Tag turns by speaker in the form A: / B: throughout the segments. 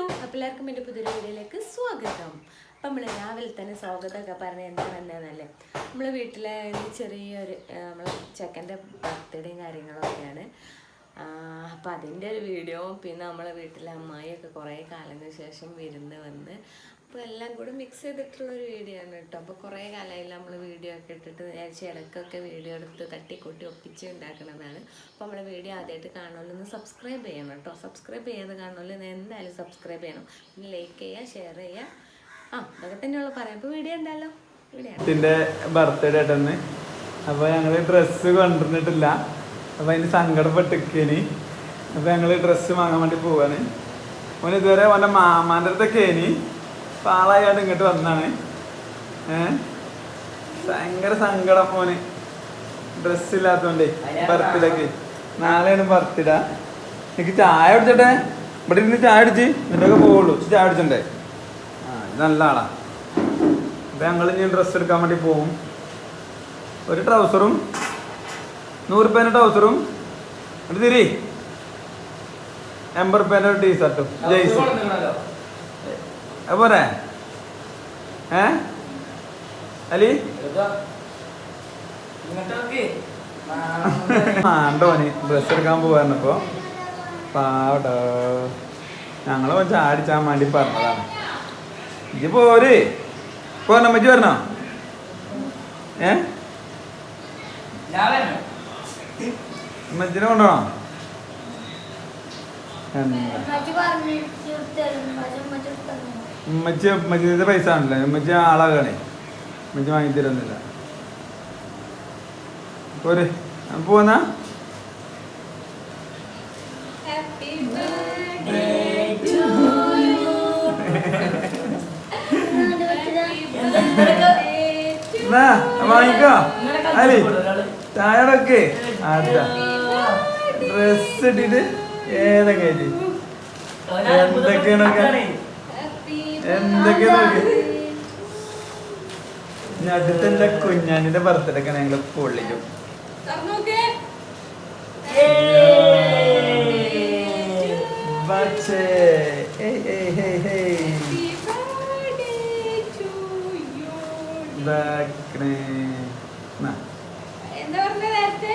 A: അപ്പോൾ എല്ലാവർക്കും എന്റെ പുതിയൊരു വീഡിയോയിലേക്ക് സ്വാഗതം. അപ്പം നമ്മൾ രാവിലെ തന്നെ സ്വാഗതമൊക്കെ പറഞ്ഞ് തന്നെയാണല്ലേ നമ്മൾ വീട്ടിലെ ചെറിയൊരു നമ്മളെ ചെക്കന്റെ ബർത്ത്ഡേയും കാര്യങ്ങളൊക്കെയാണ്. അപ്പം അതിന്റെ ഒരു വീഡിയോ പിന്നെ നമ്മളെ വീട്ടിലെ അമ്മായിയൊക്കെ കുറേ കാലത്തിന് ശേഷം വിരുന്ന് വന്ന് അപ്പോൾ എല്ലാം കൂടി മിക്സ് ചെയ്തിട്ടുള്ള ഒരു വീഡിയോ ആണ് കേട്ടോ. അപ്പോൾ കുറേ കാലമായി നമ്മൾ വീഡിയോ ഒക്കെ ഇട്ടിട്ട് വിചാരിച്ച് ഇടയ്ക്കൊക്കെ വീഡിയോ എടുത്ത് തട്ടിക്കൂട്ടി ഒപ്പിച്ച് ഉണ്ടാക്കുന്നതാണ് അപ്പോൾ നമ്മുടെ വീഡിയോ ആദ്യമായിട്ട് കാണുമല്ലോ സബ്സ്ക്രൈബ് ചെയ്യണം കേട്ടോ. സബ്സ്ക്രൈബ് ചെയ്യാതെ കാണുമല്ലോ എന്തായാലും സബ്സ്ക്രൈബ് ചെയ്യണം. പിന്നെ ലൈക്ക് ചെയ്യുക ഷെയർ ചെയ്യുക ആ അതൊക്കെ തന്നെയുള്ള. പറയാം. അപ്പോൾ വീഡിയോ ഉണ്ടല്ലോ വീഡിയോ
B: ബർത്ത്ഡേ ഏട്ടന് അപ്പോൾ ഞങ്ങൾ ഡ്രസ്സ് കൊണ്ടുവന്നിട്ടില്ല അപ്പൊ അതിന് സങ്കടപ്പെട്ടിക്കേനി അപ്പൊ ഞങ്ങൾ ഡ്രസ്സ് വാങ്ങാൻ വേണ്ടി പോവാണ്. ഓന് ഇതുവരെ ഓന്റെ മാമാന്റെ അടുത്തൊക്കെ ഏനി. അപ്പൊ ആളായാണ്ട് ഇങ്ങോട്ട് വന്നാണ്. ഏ? ഭയങ്കര സങ്കടം ഓന്. ഡ്രസ് ഇല്ലാത്തോണ്ടേ ബർത്ത്ഡേക്ക്. നാളെയാണ് ബർത്ത്ഡേ. എനിക്ക് ചായ അടിച്ചട്ടെ ഇവിടെ ഇരുന്ന് ചായ അടിച്ച് എന്നിട്ടൊക്കെ പോവുള്ളൂ. ചായ അടിച്ചണ്ടേ ആ ഇത് നല്ല ആളാ. അപ്പൊ ഞങ്ങൾ ഇനി ഡ്രസ്സ് എടുക്കാൻ വേണ്ടി പോകും ഒരു ട്രൗസറും നൂറ് റുപ്യേന്റെ ട്രൗസറും ഒരു തിരി. എൺപത് റുപ്യേന്റെ ഒരു ടീഷർട്ടും ജയ്സും പോരെ? ഏ? അലി? ആണ്ടോന് ഡ്രസ് എടുക്കാൻ പോവാറിനപ്പോ പാവട്ടോ. ഞങ്ങൾ കുറച്ച് ആടിച്ചാൻ വേണ്ടി പറഞ്ഞതാണ്. ഇജ്ജ് പോര് പോരണ മജ്ജി വരണോ? ഏ? കൊണ്ടുപോണോ? എന്താ ഉമ്മച്ചി ഉമ്മച്ചിന്റെ പൈസ ആണല്ലേ ഉമ്മച്ചി ആളാകണേ. ഉമ്മച്ചി വാങ്ങി തരുന്നില്ല. പോരെ. പോന്നാ? വാങ്ങിക്കോ? അലി ടയറൊക്കെ ഡ്രസ് ഇട്ടിട്ട് ഏതൊക്കെ ആയിട്ട്? എന്തൊക്കെയാണൊക്കെ? എന്തൊക്കെയാ നോക്ക് ഇനി അടുത്ത എന്റെ കുഞ്ഞാനിന്റെ ബർത്ത്ഡേക്ക് ഞങ്ങൾ പൊള്ളിക്കും പക്ഷേ ഹേയ് ഹേയ് ഇതാക്കണേ എന്നാ
A: എന്താ പറഞ്ഞ നേരത്തെ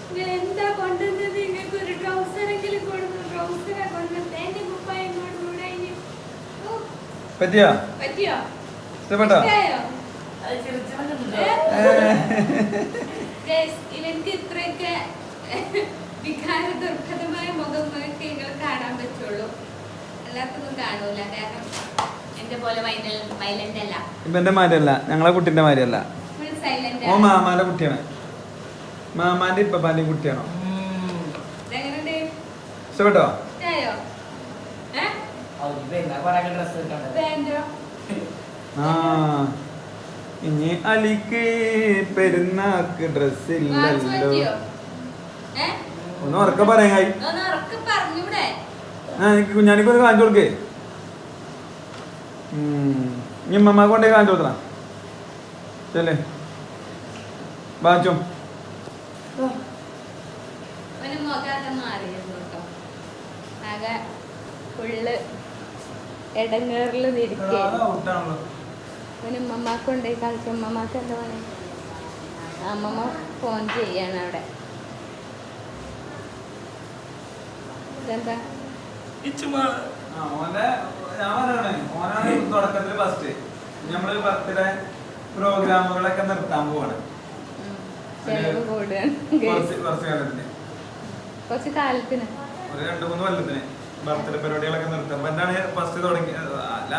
A: ഞാൻ എന്താ കൊണ്ടുവന്നത്? നിങ്ങൾക്ക് ഒരു ട്രൗസറെങ്കിലും കൊടുന്നു ട്രൗസറാ കൊണ്ടുവന്നത് എന്റെ കുപ്പായം കൊണ്ടുകൂടെ ഇനി
B: പറ്റിയോ?
A: പറ്റിയോ?
B: ഇഷ്ടപ്പെട്ടോ?
A: ഇവർക്ക് ഇത്രയൊക്കെ വികാര ദുർഘടമായ മുഖമൊക്കെ നിങ്ങൾ കാണാൻ പറ്റുള്ളൂ. അല്ലാത്തൊന്നും കാണൂല. കാരണം എന്റെ പോലെ അല്ല.
B: ഇവന്റെ മാരല്ല ഞങ്ങളെ കുട്ടിന്റെ
A: മാരല്ല
B: ഓ മാമാന്റെ കുട്ടിയാണ്. മാമാന്റെ ഇപ്പാന്റെ കുട്ടിയാണോ? ഇഷ്ടപ്പെട്ടോ ആ ഇനി അലിക്ക് പെരുന്നാക്ക് ഡ്രസ്
A: വാച്ച്
B: ഇല്ലല്ലോ ഒന്ന് ഉറക്കെ പറയായി കുഞ്ഞാനിക്ക് ഒന്ന് കാണിച്ചു കൊടുക്കേ. ഇനി ഉമ്മമാക്ക് കൊണ്ടേ കാണിച്ചു കൊടുക്കണം ചെല്ലേ. ബാച്ചും
A: അവന് മുഖമൊക്കെ മാറിയിരുന്നു കേട്ടോ. ആകെ ഫുള്ള് ഇടങ്ങേറിൽ നിൽക്കുകയായിരുന്നു അവന് ഉമ്മമാക്ക് ഉണ്ടായി കളിച്ച ഉമ്മമാക്ക് എന്താ പണി അമ്മമ്മ ഫോൺ ചെയ്യാണ് അവിടെ. ഇതെന്താ?
B: തുടക്കത്തിൽ ഫസ്റ്റ് നമ്മൾ ബർത്ത്ഡേ പ്രോഗ്രാമുകളൊക്കെ നിർത്താൻ പോവാണ്.
A: ചെലവ് കൂടുകയാണ്.
B: കുറച്ച് കുറച്ച് കാലത്തിന്.
A: കുറച്ച് കാലത്തിന്.
B: ഒരു രണ്ട് മൂന്ന് കൊല്ലത്തിന് ബർത്ത്ഡേ പരിപാടികളൊക്കെ നിർത്താം. ബെന്നാണ് ഫസ്റ്റ് തുടങ്ങി അല്ല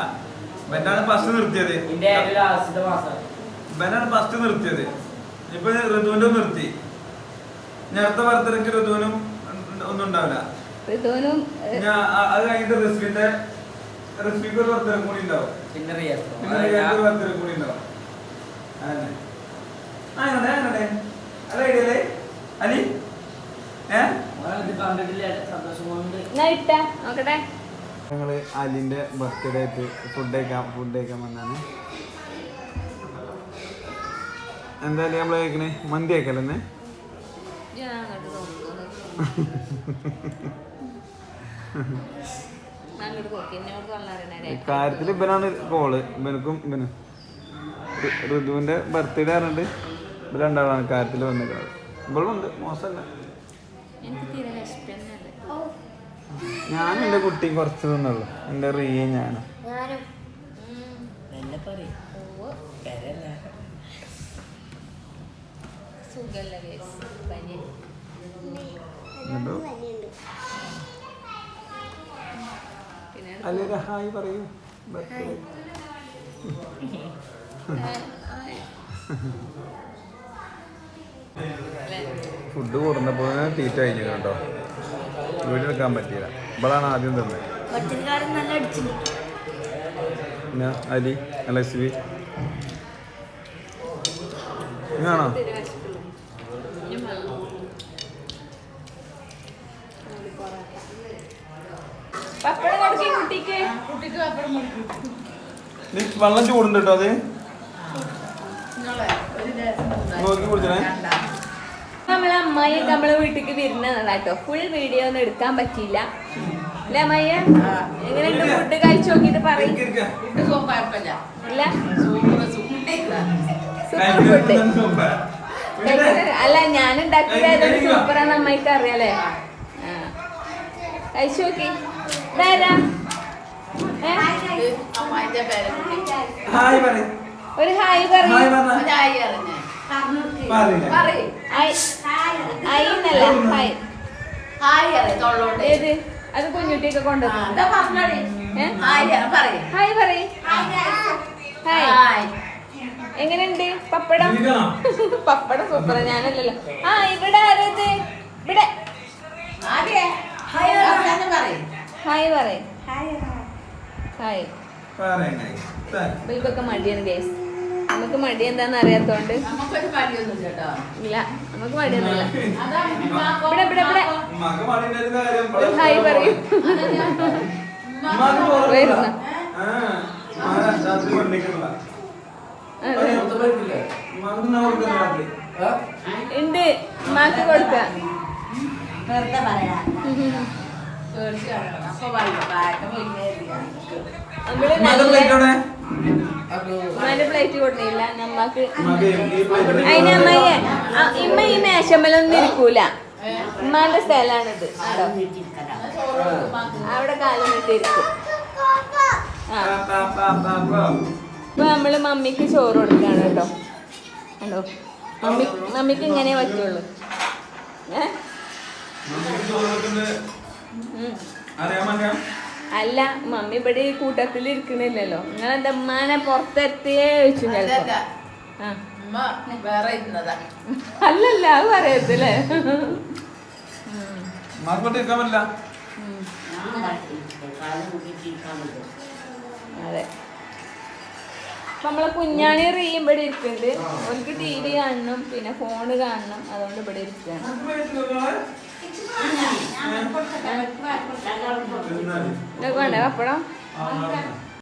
B: ബെന്നാണ് ഫസ്റ്റ് നിർത്തിയത്? ബെന്നാണ് ഫസ്റ്റ് നിർത്തിയത്? ഇപ്പൊ ഋതുവിന്റെ നിർത്തി. ഇനി അടുത്ത ബർത്ത്ഡേക്ക് ഋതുവിനും ഒന്നും ഉണ്ടാവില്ല.
A: ഋതുവിനും
B: ഞാൻ അ- അത് കഴിഞ്ഞിട്ട് റിസ്വിന്റെ റിസ്വിക്ക് ഒരു ബർത്ത്ഡേ കൂടി ഉണ്ടാവും. പിന്നെ റിയാക്ക് ഒരു ബർത്ത്ഡേ കൂടി ഉണ്ടാവും. അങ്ങനെ അങ്ങനെ അല്ല അലി? ഞങ്ങൾ അലിന്റെ ബർത്ത്ഡേ ആയിട്ട് ഫുഡ് കഴിക്കാൻ ഫുഡ് കഴിക്കാൻ വന്നാണ്. എന്തായാലും നമ്മൾ കഴിക്കണേ? മന്തി കഴിക്കലെന്ന് കാര്യത്തിൽ ഇവനാണ് കോൾ ഇവനക്കും ഇവനും. ഋതുവിന്റെ ബർത്ത്ഡേ പറഞ്ഞിട്ട് ഇവർ രണ്ടാളാണ് കാര്യത്തിൽ വന്നിരിക്കുന്നത്. ഇവളുണ്ട് മോശമല്ല. ഞാനും എന്റെ കുട്ടിയും കുറച്ച് തിന്നുള്ളൂ. എന്റെ റിയ
A: ഞാൻ
B: അല്ലൊരു ഹായ് പറയൂ. ബർത്ത്ഡേ. ഫുഡ് കൊടുന്നപ്പോൾ തീറ്റ കഴിഞ്ഞു കേട്ടോ വീട്ടിലെടുക്കാൻ പറ്റിയില്ല. ഇവളാണ് ആദ്യം
C: തന്നെ. അരി
B: പിന്നെ അലി ലക്ഷ്മി ഇങ്ങാണോ?
A: വെള്ളം
B: ചൂടുണ്ട് കേട്ടോ അത്? നോക്കി കുടിച്ചേ
A: നമ്മളെ അമ്മായി നമ്മളെ വീട്ടിലേക്ക് വരുന്നതാണ് കേട്ടോ ഫുൾ വീഡിയോ ഒന്നും എടുക്കാൻ പറ്റിയില്ല. അല്ലേ അമ്മായി? എങ്ങനെയുണ്ട് ഫുഡ് കഴിച്ചു നോക്കിട്ട് പറയും. ഇല്ല? സൂപ്പർ ഫുഡ് അല്ല ഞാൻ ഉണ്ടാക്കിയത് സൂപ്പറാണ് അമ്മയ്ക്ക് അറിയാലേ. കഴിച്ചു നോക്കി. ഇതാരാ ഒരു ഹായ്
B: ഹായ്
A: പറയും അത് കുഞ്ഞുട്ടിയൊക്കെ കൊണ്ടുവന്നു? ഹായ് പറയ്. ഹായ് എങ്ങനെയുണ്ട്? പപ്പടം? പപ്പടം സൂപ്പർ ഞാനല്ലല്ലോ. ആ ഇവിടെ ആരത്? ഇവിടെ. ഹായ് പറയ്. ഹായ് ഇവൽക്കൊക്കെ മടിയാണ് ഗേസ്. നമുക്ക് മടി എന്താന്ന് അറിയാത്തോണ്ട്. ഇല്ല നമുക്ക് മടിയൊന്നുമില്ല. ഇവിടെ ഇവിടെ ഇവിടെ. ഹായ് പറയൂ. ഉണ്ട്. ഉമ്മാക്ക് കൊടുക്ക.
C: വെറുതെ പറയാ.
A: ഉമ്മാന്റെ പ്ലേറ്റ് കൊടുത്തില്ല. നമ്മക്ക് അതിന് അമ്മയെ ആ, ഇമ്മ ഈ മേശമ്മലൊന്നും ഇരിക്കൂല. ഉമ്മാന്റെ സ്ഥലാണിത്. അവിടെ കാലം ഇട്ടിരിക്കും ആ. ഇപ്പൊ നമ്മൾ മമ്മിക്ക് ചോറ് കൊടുക്കാണ് കേട്ടോ. ഹലോ മമ്മി മമ്മിക്ക് ഇങ്ങനെ പറ്റുള്ളൂ. ഏ? അല്ല മമ്മി ഇവിടെ ഈ കൂട്ടത്തിൽ ഇരിക്കണില്ലല്ലോ. നിങ്ങൾ എന്റെ ഉമ്മാനെ പുറത്തെത്തിയേ ചോദിച്ചു അല്ലല്ല അത് പറയത്തില്ലേ? അതെ. നമ്മളെ കുഞ്ഞാണി റീം ഇവിടെ ഇരിക്കുന്നുണ്ട് അവർക്ക് ടി വി കാണണം പിന്നെ ഫോണ് കാണണം അതുകൊണ്ട് ഇവിടെ ഇരിക്കുകയാണ് വേണ്ടേ പപ്പടം